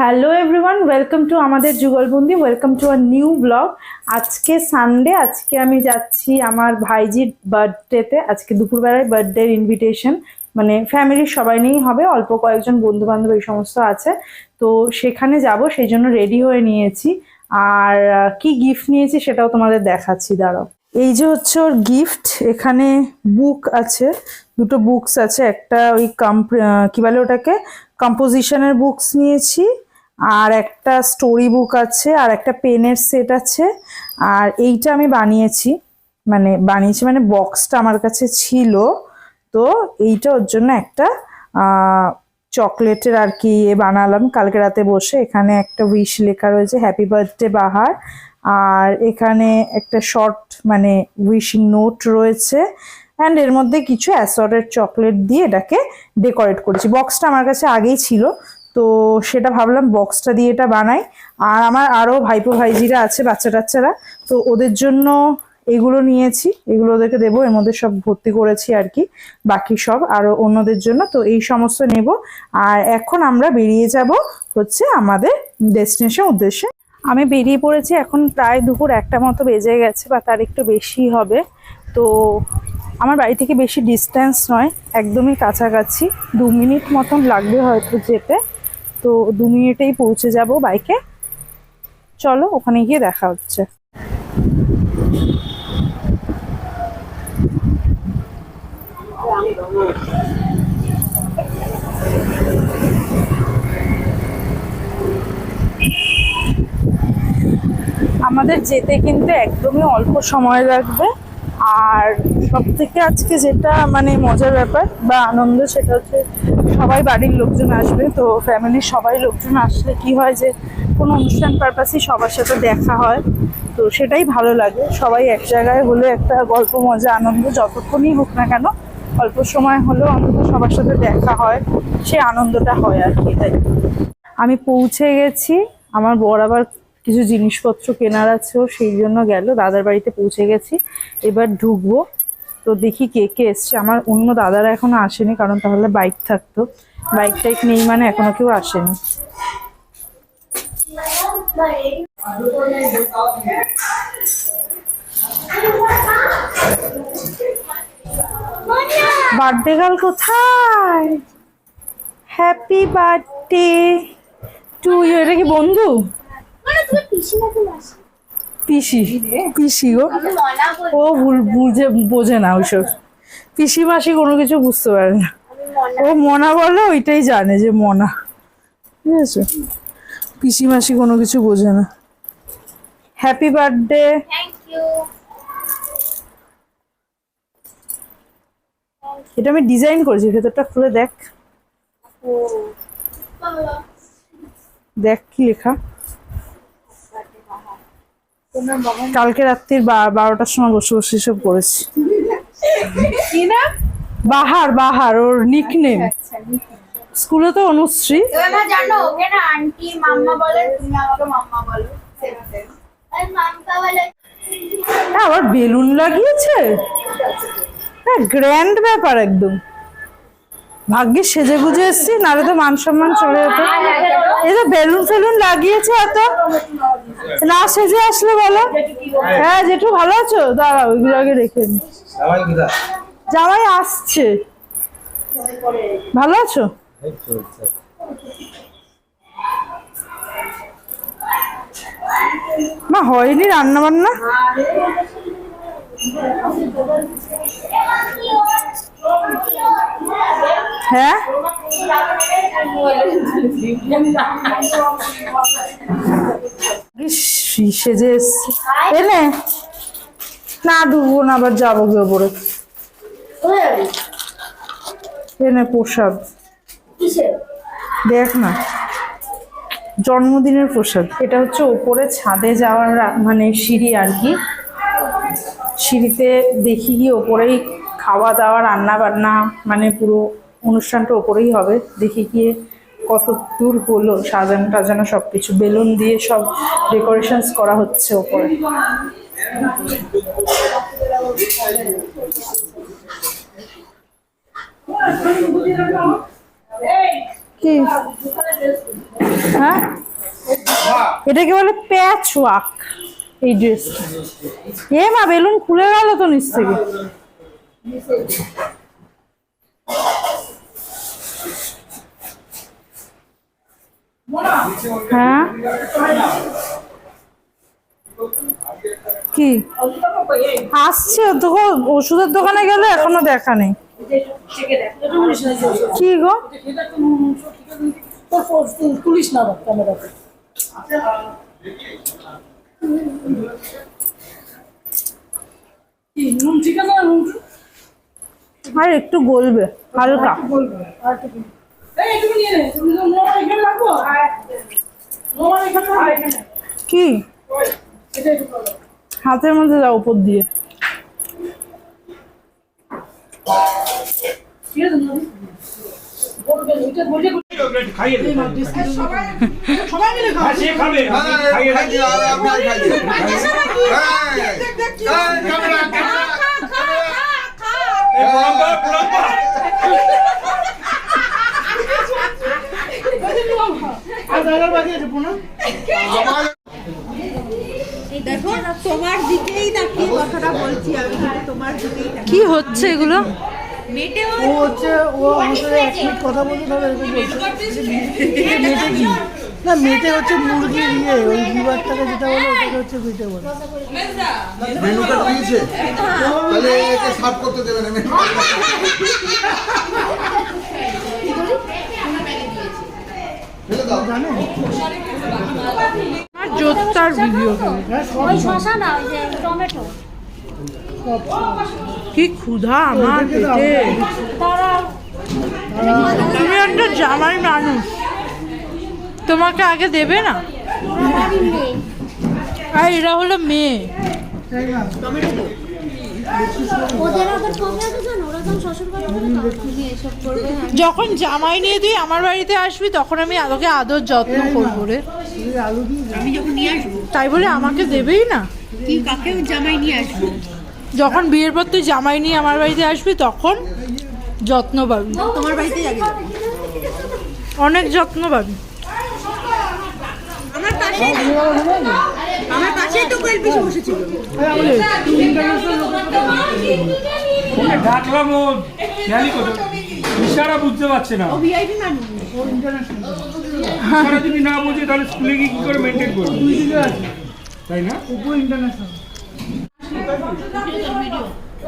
Hello everyone welcome to আমাদের যুগলবন্দি welcome to a new blog আজকে Sunday আজকে আমি যাচ্ছি আমার ভাইজির বার্থডেতে আজকে দুপুরবেলায় বার্থডের ইনভিটেশন মানে ফ্যামিলির সবাই নিয়েই হবে, অল্প কয়েকজন বন্ধু বান্ধব এই সমস্ত আছে। তো সেখানে যাব, সেই জন্য রেডি হয়ে নিয়েছি। আর কি গিফট নিয়েছি সেটাও তোমাদের দেখাচ্ছি, দাঁড়াও। এই যে হচ্ছে ওর গিফট এখানে বুক আছে, দুটো বুকস আছে। একটা ওই কম্প কী বলে ওটাকে? কম্পোজিশনের বুকস নিয়েছি। আর একটা স্টোরি বুক আছে, আর একটা পেনের সেট আছে, আর এইটা আমি বানিয়েছি। মানে বানিয়েছি মানে বক্সটা আমার কাছে ছিল। তো এইটা ওর জন্য একটা চকলেটের আর কি ইয়ে বানালাম। কালকে রাতে বসে এখানে একটা উইশ লেখা রয়েছে হ্যাপি বার্থডে বাহার। আর এখানে একটা শর্ট মানে উইশিং নোট রয়েছে। অ্যান্ড এর মধ্যে কিছু অ্যাসর্টেড চকলেট দিয়ে এটাকে ডেকোরেট করেছি। বক্সটা আমার কাছে আগেই ছিল। তো সেটা ভাবলাম বক্সটা দিয়ে এটা বানাই। আর আমার আরও ভাইপো ভাইজিরা আছে, বাচ্চা টাচ্চারা। তো ওদের জন্য এগুলো নিয়েছি, এগুলো ওদেরকে দেবো, এর মধ্যে সব ভর্তি করেছি আর কি, বাকি সব আরও অন্যদের জন্য। তো এই সমস্ত নেব। আর এখন আমরা বেরিয়ে যাব হচ্ছে আমাদের ডেস্টিনেশন উদ্দেশ্যে। আমি বেরিয়ে পড়েছি এখন প্রায় দুপুর একটা মতো বেজে গেছে বা তার একটু বেশি হবে। তো আমার বাড়ি থেকে বেশি ডিস্টেন্স নয়, একদমই কাছাকাছি। দু মিনিট মতন লাগবে হয়তো যেতে। তো দু মিনিটেই পৌঁছে যাব বাইকে। চলো, ওখানে গিয়ে দেখা হচ্ছে। আমাদের যেতে কিন্তু একদমই অল্প সময় লাগবে। আর সব থেকে আজকে যেটা মানে মজার ব্যাপার বা আনন্দ সেটা হচ্ছে সবাই বাড়ির লোকজন আসবে, তো ফ্যামিলির সবাই লোকজন আসলে কি হয় যে কোনো অনুষ্ঠান পারপাসই সবার সাথে দেখা হয়, তো সেটাই ভালো লাগে। সবাই এক জায়গায় হলে একটা গল্প, মজা, আনন্দ যতক্ষণই হোক না কেন, অল্প সময় হলেও অন্তত সবার সাথে দেখা হয়, সে আনন্দটা হয় আর কি এটাই আমি পৌঁছে গেছি, আমার বর আবার কিছু জিনিসপত্র কেনার আছেও সেই জন্য গেল, দাদার বাড়িতে পৌঁছে গেছি। এবার ঢুকবো। তো দেখি কে কে এসছে। আমার অন্য দাদারা এখনও আসেনি, কারণ তাহলে বাইক থাকতো। বাইক টাইক নেই মানে এখনও কেউ আসেনি। বার্থডে গার্ল কোথায়? হ্যাপি বার্থডে টু ইউ এটা কি বন্ধু? পিসি পিসি গো। ও ভুল বুঝে বোঝে না ওইসব। পিসি মাসি কোনো কিছু বুঝতে পারে না। ও মনা বলে ওইটাই জানে যে মনা। ঠিক আছে? পিসি মাসি কোনো কিছু বোঝে না। হ্যাপি বার্থডে এটা আমি ডিজাইন করেছি ভেতরটা খুলে দেখ। দেখ কি লেখা। কালকে রাত্রির বারোটার সময় বসে বসে সব করেছি বাহার বাহার ওর নিকনেম স্কুলে তো অনুশ্রী। হ্যাঁ, আবার বেলুন লাগিয়েছে? হ্যাঁ গ্র্যান্ড ব্যাপার একদম। ভাগ্যে সেজে গুজে এসছি নাহলে তো মান সম্মান চলে যেত। এই তো বেলুন ফেলুন লাগিয়েছে এত। না সেজে আসলে বলো হ্যাঁ জেঠু ভালো আছো? দাঁড়া ওইগুলো আগে রেখে নি। জামাই আসছে। ভালো আছো? মা হয়নি রান্না বান্না হ্যাঁ? সেজে এসছি। এনে না। ডুববো না আবার যাব গিয়ে ওপরে। এনে প্রসাদ। দেখ না। জন্মদিনের প্রসাদ। এটা হচ্ছে ওপরে ছাদে যাওয়ার মানে সিঁড়ি আর কি। সিঁড়িতে দেখি গিয়ে ওপরেই খাওয়া দাওয়া রান্না বান্না মানে পুরো অনুষ্ঠানটা ওপরেই হবে। দেখি গিয়ে কত দূর হলো সাজানো টাজানো সব কিছু বেলুন দিয়ে সব ডেকোরেশনস করা হচ্ছে ওপরে। কি? হ্যাঁ? বলে প্যাচ ওয়াক এই ড্রেসটা এ মা, বেলুন খুলে গেল তো নিচ থেকে। হ্যাঁ? কি? আসছে? তখন ওষুধের দোকানে গেলে এখনও দেখা নেই। কি গো? তুলিস না আর একটু গলবে, হালকা। আর একটু কি? এটা একটু করো হাতের মধ্যে দাও উপর দিয়ে। হ্যাঁ, খাবে দেখো তোমার দিকেই তাকিয়ে কথাটা বলছি আমি তোমার দিকেই কি হচ্ছে এগুলো? ও হচ্ছে ও আমার সাথে এক মিনিট কথা বলতে তাহলে এরকম বলছে। মেটে কি না মেটে হচ্ছে মুরগির ইয়ে ওই লিভারটাকে যেটা বলে ওটাকে হচ্ছে মেটে বলে। মেনু কার্ড দিয়েছে। তাহলে একে সার্ভ করতে দেবে না আর জোরদার ভিডিও হ্যাঁ কি ক্ষুধা আমার পেটে। তুমি একটা জামাই মানুষ। তোমাকে আগে দেবে না? আর এরা হলো মেয়ে। যখন জামাই নিয়ে তুই আমার বাড়িতে আসবি তখন আমি তোকে আদর যত্ন করব রে। তুই আলু দিয়ে দে। আমি যখন নিয়ে আসব। তাই বলে আমাকে দেবেই না। কি কাকেও জামাই নিয়ে আসব? যখন বিয়ের পর তুই জামাই নিয়ে আমার বাড়িতে আসবি তখন যত্ন পাবি। তোমার বাড়িতেই আগে অনেক যত্ন পাবি। আমার পাশে আমার পাশেই তো কোয়েল পিসে বসেছিল। ওকে ডাকলাম ও খেয়ালি করো ইশারা বুঝতে পারছে না। ইশারা যদি না বুঝে তাহলে স্কুলে গিয়ে কি করে মেনটেন করবে? দুই দিকে আছে। তাই না? উপর ইন্টারন্যাশনাল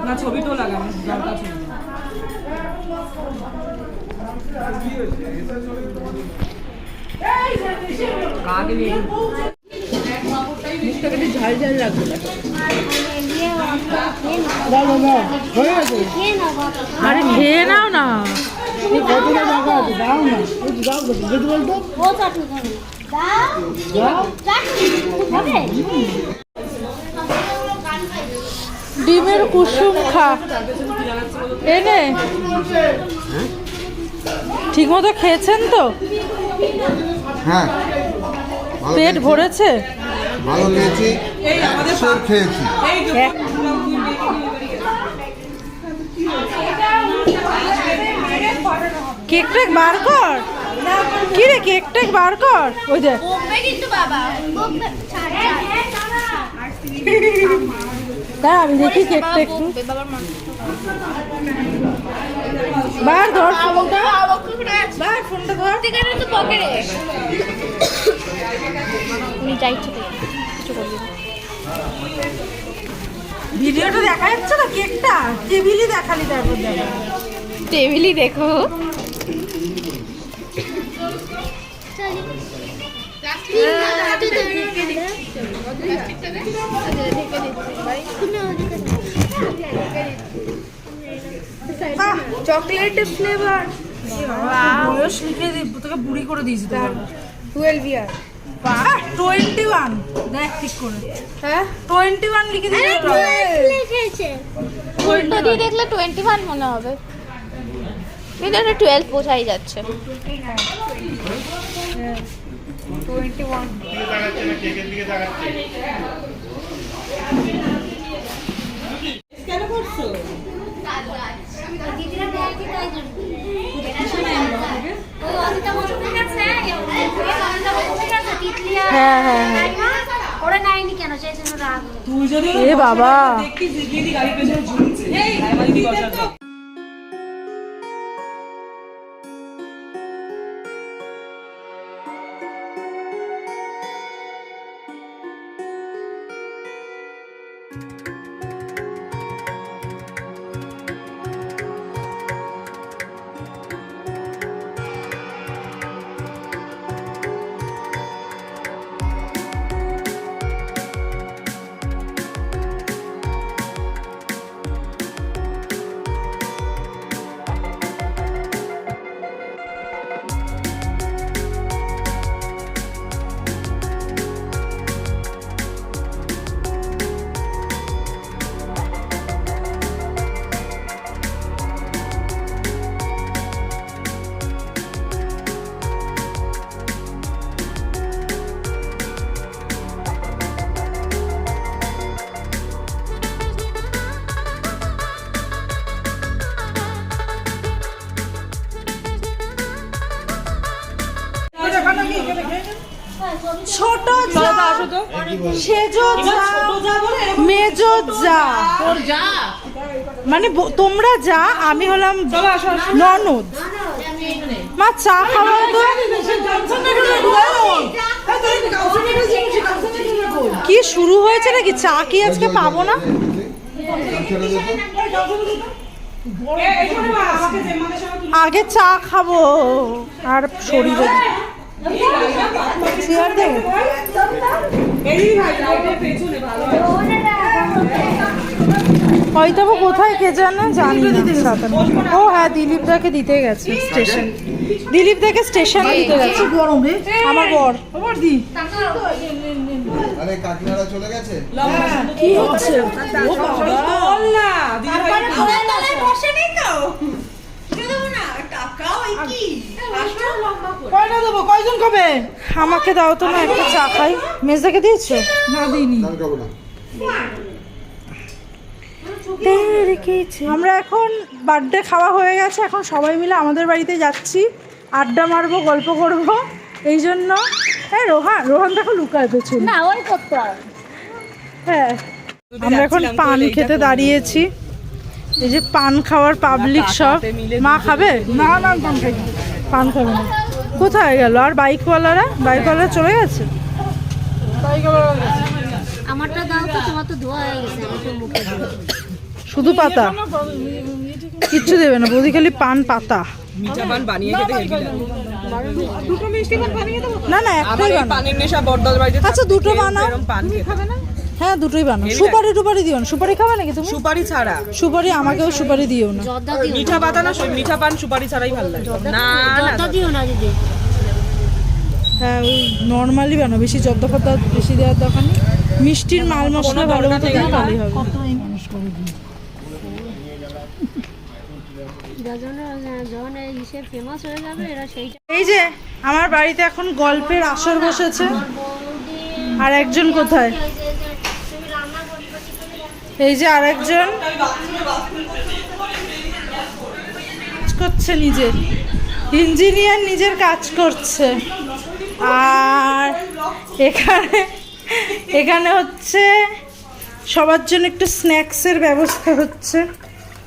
ঝাল ঝাল লাগবে ইয়ে দাও হয়ে গেছে? খেয়ে না আরে খেয়ে নাও না। ডিমের কুসুম খা। এনে ঠিক মতো খেয়েছেন তো? হ্যাঁ। পেট ভরেছে? ভালো খেয়েছি একশোর খেয়েছি কেক টেক বার কর কি রে কেক টেক বার কর ওই যে দাঁড়া আমি দেখি কেকটা একটু বার ধর ফোনটা বার ফোনটা ধর ঠিকানা তো পকেটে উনি যাই ঠিক কিছু করবি না ভিডিওটা দেখা যাচ্ছে না? কেকটা? টেবিলই দেখালি তারপর দেখা। টেবিলই দেখো। চকলেট ফ্লেভার বয়স লিখে তোকে বুড়ি করে দিয়েছি তো টুয়েলভ ইয়ার টোয়েন্টি ওয়ান দেখ ঠিক করে হ্যাঁ? টোয়েন্টি ওয়ান লিখে লিখেছে। উল্টো দিয়ে দেখলে টোয়েন্টি ওয়ান মনে হবে। এটা টুয়েলভ বোঝাই যাচ্ছে। কেন করছ দিদিরা দেয় কি তাই করবে ওই অদিতা তুই যদি এ বাবা। দেখি দিদি গাড়ি পেছনে ঝুলছে। এই দিদি সেজো যা মেজো যা মানে তোমরা যা আমি হলাম ননদ মা চা খাওয়া তো কি শুরু হয়েছে নাকি চা কি আজকে পাবো না। আগে চা খাব আর শরীরে চেয়ার দেবো হয়তো বা কোথায় কে জানে? জানি না ও হ্যাঁ দিলীপদাকে দিতে গেছে স্টেশন। দিলীপদাকে স্টেশন দিতে গেছে। গরম রে? আমার বর। খবর দি। আরে কাকিনাড়া চলে গেছে? কি হচ্ছে? বল না দিদি ভাই কয়টা দেবো? কয়জন খাবে? আমাকে দাও তো না একটা চা খাই। মেজদাকে দিয়েছ? না দিইনি। আমি খাব না। আমরা এখন বার্থডে খাওয়া হয়ে গেছে এখন সবাই মিলে আমাদের বাড়িতে যাচ্ছি। আড্ডা মারবো গল্প করব। এই জন্য হ্যাঁ রোহান রোহান দেখো লুকায় পেছনে না ওই করতে হ্যাঁ আমরা এখন পান খেতে দাঁড়িয়েছি। এই যে পান খাওয়ার পাবলিক সব মা খাবে না না পান খাই পান খাবে না কোথায় গেল আর বাইকওয়ালারা বাইকওয়ালারা চলে গেছে আমারটা দাও তো তোমার তো ধোয়া হয়ে গেছে আমার তো মুখে দিও। শুধু পাতা কিচ্ছু দেবে না বৌদি খালি পান পাতা না না একটাই বানাও আচ্ছা, দুটো বানাও। খেতে না। হ্যাঁ দুটোই বানাও। হেভি সুপারি টুপারি দিও না। সুপারি খাবে নাকি তুমি? সুপারি ছাড়া। সুপারি আমাকেও সুপারি দিও না। মিঠা পাতা না মিঠা পান সুপারি ছাড়াই ভালো লাগে। না না জর্দা দিও না দিদি। হ্যাঁ ওই নর্মালি বানাও। বেশি জব্দ ফদ্দা বেশি দেওয়ার দরকার নেই। মিষ্টির মাল মশলা ভালো মতো দিলে ভালোই হবে। হয়ে এই যে আমার বাড়িতে এখন গল্পের আসর বসেছে। আর একজন কোথায়? এই যে আরেকজন। কাজ করছে নিজের ইঞ্জিনিয়ার নিজের কাজ করছে। আর এখানে এখানে হচ্ছে সবার জন্য একটু স্ন্যাক্সের ব্যবস্থা হচ্ছে।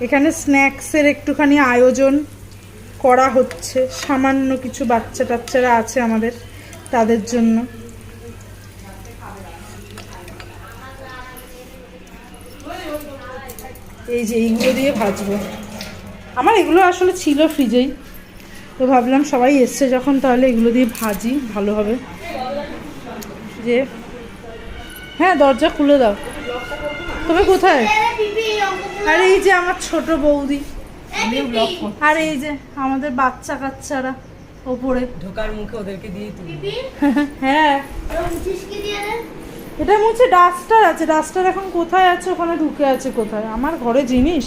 এখানে স্ন্যাক্সের একটুখানি আয়োজন করা হচ্ছে। সামান্য কিছু বাচ্চা টাচ্চারা আছে আমাদের, তাদের জন্য। এই যে এইগুলো দিয়ে ভাজবো। আমার এগুলো আসলে ছিল ফ্রিজেই। তো ভাবলাম সবাই এসছে যখন তাহলে এগুলো দিয়ে ভাজি ভালো হবে। যে হ্যাঁ দরজা খুলে দাও। তবে কোথায়? আর এই যে আমার ছোট বৌদি। আর এই যে আমাদের বাচ্চা কাচ্চারা ওপরে। ঢোকার মুখে ওদেরকে দিয়ে তুলি। হ্যাঁ। এটা হচ্ছে ডাস্টার আছে। ডাস্টার এখন কোথায় আছে? ওখানে ঢুকে আছে কোথায়? আমার ঘরে জিনিস?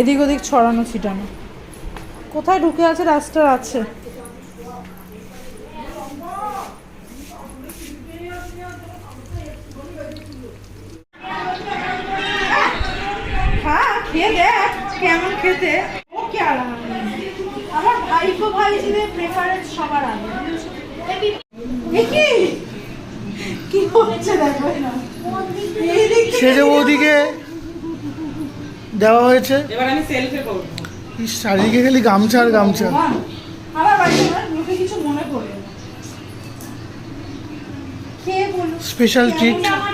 এদিক ওদিক ছড়ানো, ছিটানো। কোথায় ঢুকে আছে? ডাস্টার আছে। হ্যাঁ দেখ কেমন খেতে। ও কি আমার ভাইপো ভাইজিদের প্রেফারেন্স সবার আগে। কি? কি হচ্ছে দেখো? না সেজ বৌদিকে দেওয়া হয়েছে। এবার আমি সেলফি করব। চারিদিকে খালি গামছা আর গামছা। আমার বাড়িতে লোকে কিছু মনে বলুন স্পেশাল ট্রিট মানে?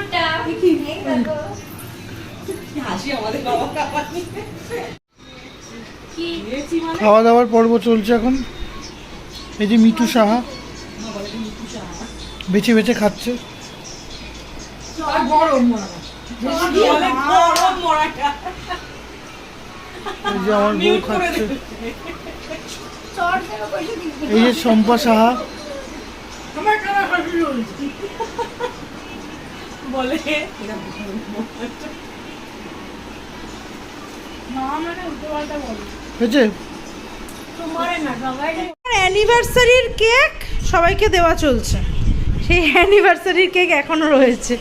খাওয়া দাওয়ার পর্ব চলছে এখন। এই যে মিঠু সাহা। বেছে বেছে খাচ্ছে। অনেক গরম এই যে শম্পা সাহা। বলে অ্যানিভার্সারির কেক সবাইকে দেওয়া চলছে। সেই অ্যানিভার্সারির কেক এখনও রয়েছে।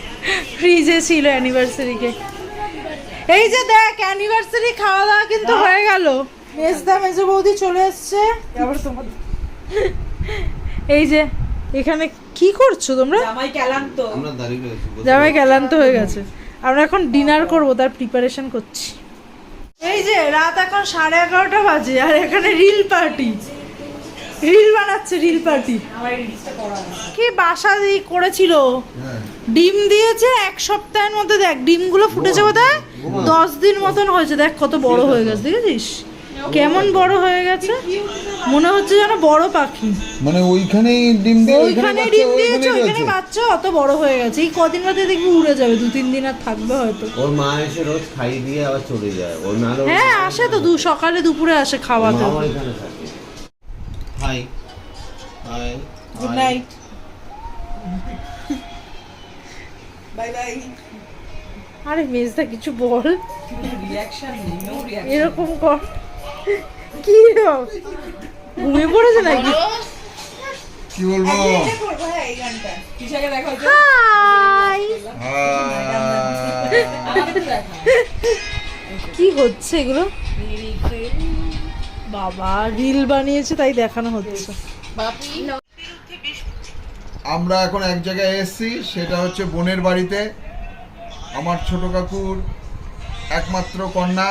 ফ্রিজে ছিল অ্যানিভার্সারি কেক এই যে দেখ অ্যানিভার্সারি খাওয়া দাওয়া কিন্তু হয়ে গেল। মেজদা মেজো বৌদি চলে এসছে। আবার তোমার এই যে এখানে কি করছ তোমরা? জামাই ক্যালাম তো আমরা দাঁড়িয়ে জামাই ক্লান্ত হয়ে গেছে। আমরা এখন ডিনার করব তার প্রিপারেশন করছি। এই যে রাত এখন সাড়ে এগারোটা বাজে আর এখানে রিল পার্টি রিল বানাচ্ছে রিল পার্টি। কি বাসা দিয়ে করেছিল? ডিম দিয়েছে এক সপ্তাহের মধ্যে দেখ ডিমগুলো ফুটেছে বোধহয়? দশ দিন মতন হয়েছে দেখ কত বড় হয়ে গেছে দেখেছিস? কেমন বড় হয়ে গেছে? মনে হচ্ছে যেন বড় পাখি। মানে ওইখানেই ডিম দিয়ে ওইখানে ডিম দিয়েছে ওইখানে বাচ্চা অত বড় হয়ে গেছে। এই কদিন বাদে দেখবি উড়ে যাবে দু তিন দিন আর থাকবে হয়তো। ওর মা এসে রোজ খাইয়ে দিয়ে আবার চলে যায়। ওর ওর হ্যাঁ আসে তো দু সকালে দুপুরে আসে খাওয়াতে। Hi hi good night bye bye আরে মেজদা কিছু বল। এরকম কর। কি? ঘুমিয়ে পড়েছে নাকি? কি বলব? হাই। কি হচ্ছে এগুলো? বাবা রিল বানিয়েছে তাই দেখানো হচ্ছে। আমরা এখন এক জায়গায় এসেছি সেটা হচ্ছে বোনের বাড়িতে। আমার ছোট কাকুর একমাত্র কন্যা।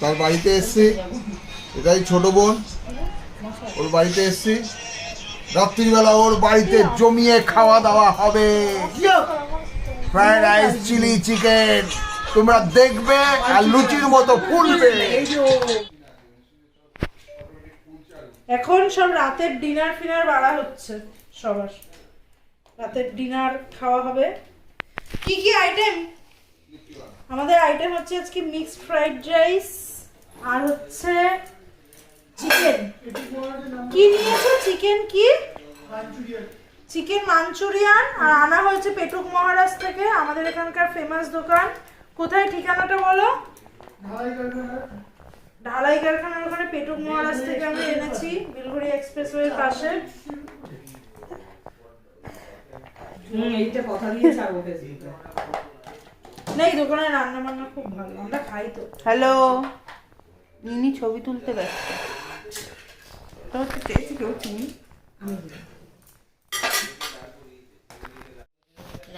তার বাড়িতে এসেছি। এটাই ছোট বোন। ওর বাড়িতে এসেছি। রাত্রিবেলা ওর বাড়িতে জমিয়ে খাওয়া দাওয়া হবে। Fried rice chilli chicken. তোমরা দেখবে আর লুচির মতো ফুলবে। এখন সব রাতের ডিনার ফিনার বাড়া হচ্ছে সবার। রাতের ডিনার খাওয়া হবে। কি কি আইটেম আমাদের আইটেম হচ্ছে আজকে মিক্সড ফ্রাইড রাইস আর হচ্ছে চিকেন কি নিয়েছো? চিকেন কি? Chicken Manchurian. আর আনা হয়েছে পেটুক মহারাজ থেকে, আমাদের এখানকার ফেমাস দোকান। কোথায় ঠিকানাটা বলো? ঢালাই কারখানার ওখানে পেটুক মহারাজ থেকে আমি এনেছি বিলগুড়ি এক্সপ্রেসওয়ের পাশে। ফেসবুকে। না এই দোকানে রান্না বান্না খুব ভালো আমরা খাই তো। হ্যালো ইনি ছবি তুলতে ব্যস্ত। তো চেয়েছি কেউ চিনি?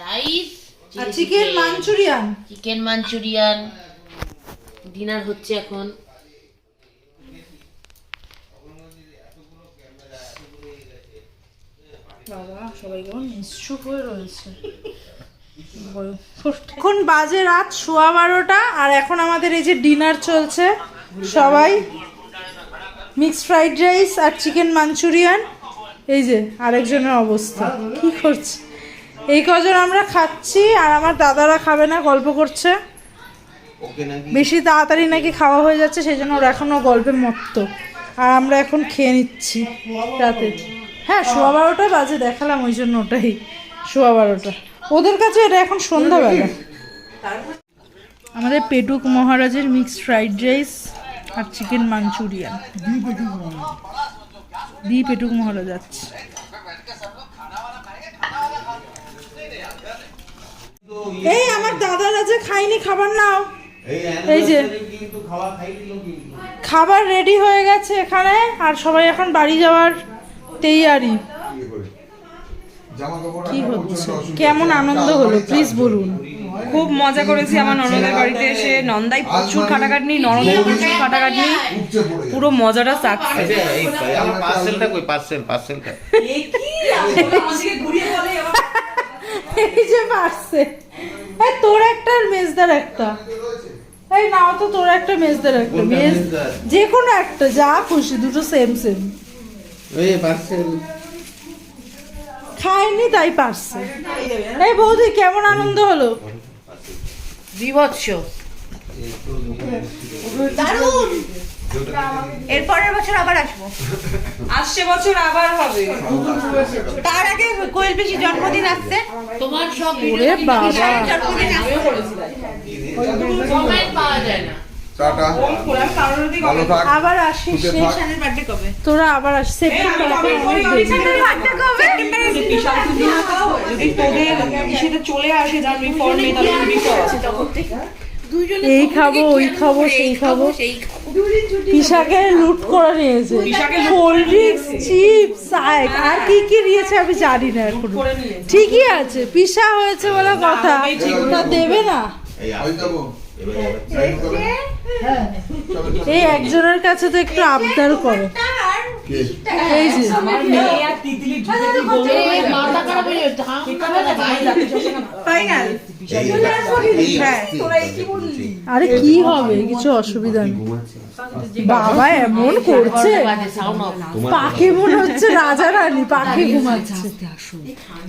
Rice? Chicken Manchurian. Chicken Manchurian. Dinner হচ্ছে এখন। বাবা সবাই কেমন নিশ্চুপ হয়ে রয়েছে। এখন বাজে রাত সোয়া বারোটা আর এখন আমাদের এই যে ডিনার চলছে সবাই মিক্সড ফ্রাইড রাইস আর চিকেন মাঞ্চুরিয়ান। এই যে আরেকজনের অবস্থা কি করছে? এই কজন আমরা খাচ্ছি আর আমার দাদারা খাবে না গল্প করছে। বেশি তাড়াতাড়ি নাকি খাওয়া হয়ে যাচ্ছে সেই জন্য ওরা এখনও গল্পে মত্ত। আর আমরা এখন খেয়ে নিচ্ছি রাতে। হ্যাঁ সোয়া বারোটা বাজে দেখালাম ওই জন্য ওটাই সোয়া বারোটা। ওদের কাছে এটা এখন সন্ধ্যাবেলা। আমাদের পেটুক মহারাজের mixed fried rice R chicken Manchurian. The Petuk Maharaj যাচ্ছে এই আমার দাদারা যে খাইনি খাবার নাও। এই যে। anniversary কিন্তু খাওয়া খাই দিল কিন্তু। খাবার রেডি হয়ে গেছে এখানে আর সবাই এখন বাড়ি যাওয়ার তৈয়ারি কি হচ্ছে কেমন আনন্দ হলো প্লিজ বলুন। খুব মজা করেছি আমার ননদের বাড়িতে এসে। নন্দাই প্রচুর খাটাখাটনি ননদের প্রচুর যাবে। পুরো মজাটা সাকসেস আমার পার্সেলটা কই? পার্সেল পার্সেলটা এই যে পারছে এই তোর একটা আর মেজদার একটা। এই নাও তো তোর একটা মেজদার একটা। মেজ যে কোনো একটা যা খুশি দুটো সেম সেম খায়নি তাই পারছে। এই বৌদি কেমন আনন্দ হলো? বিভৎস। এরপরের বছর আবার আসব। আসছে বছর আবার হবে। তার আগে কোয়েল পিসি জন্মদিন আসছে। তোমার সব ওরে বাবা। জন্মদিন আসছে। কমেন্ট পাওয়া যায় না। আবার আসিস কবে? তোরা আবার আসিস। যদি তোদের চলে আসে যার বিফোর নেই তাহলে বিফোর এই খাব ওই খাব সেই খাব। সেই পিসাকে লুট করে নিয়েছে। কোল্ড ড্রিঙ্কস চিপস আর কি কি নিয়েছে আমি জানি না এখন। ঠিকই আছে পিসা হয়েছে বলে কথা। না দেবে না। এই একজনের কাছে তো একটু আবদার করে। আরে কি হবে কিছু অসুবিধা নেই। বাবা এমন করছে। পাখি মনে হচ্ছে রাজা রানী পাখি ঘুমাচ্ছে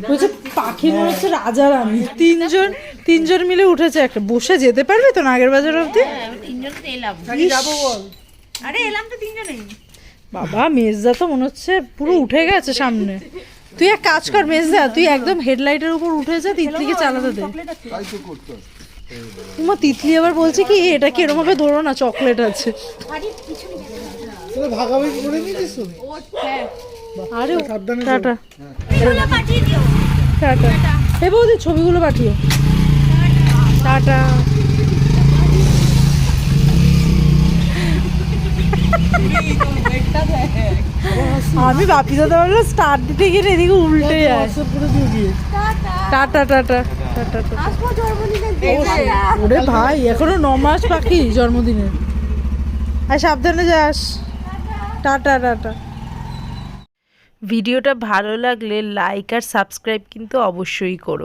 বলছে পাখি মনে হচ্ছে রাজা রানী। তিনজন তিনজন মিলে উঠেছে একটা বসে যেতে পারবে তো নাগের বাজার অব্দি আমি তিনজন তো এলাম আরে এলাম তো তিনজনেই। বাবা মেজদা তো মনে হচ্ছে পুরো উঠে গেছে সামনে। তুই এক কাজ কর মেজদা তুই একদম হেডলাইটের উপর উঠে যা তিতলিকে চালাতে দে। উমা তিতলি আবার বলছে কি এটা কি এরকম ভাবে ধরো না চকলেট আছে। আরে টাটা। টাটা। এ বৌদি ছবিগুলো পাঠিও টাটা। আমি বাপি দাদা বলল স্টার্ট দিতে গিয়ে এদিকে উল্টে যায়। টাটা টাটা টাটা টাটা ওরে ভাই এখনও ন মাস বাকি জন্মদিনের। আর সাবধানে যাস। টাটা টাটা ভিডিওটা ভালো লাগলে লাইক আর সাবস্ক্রাইব কিন্তু অবশ্যই করো।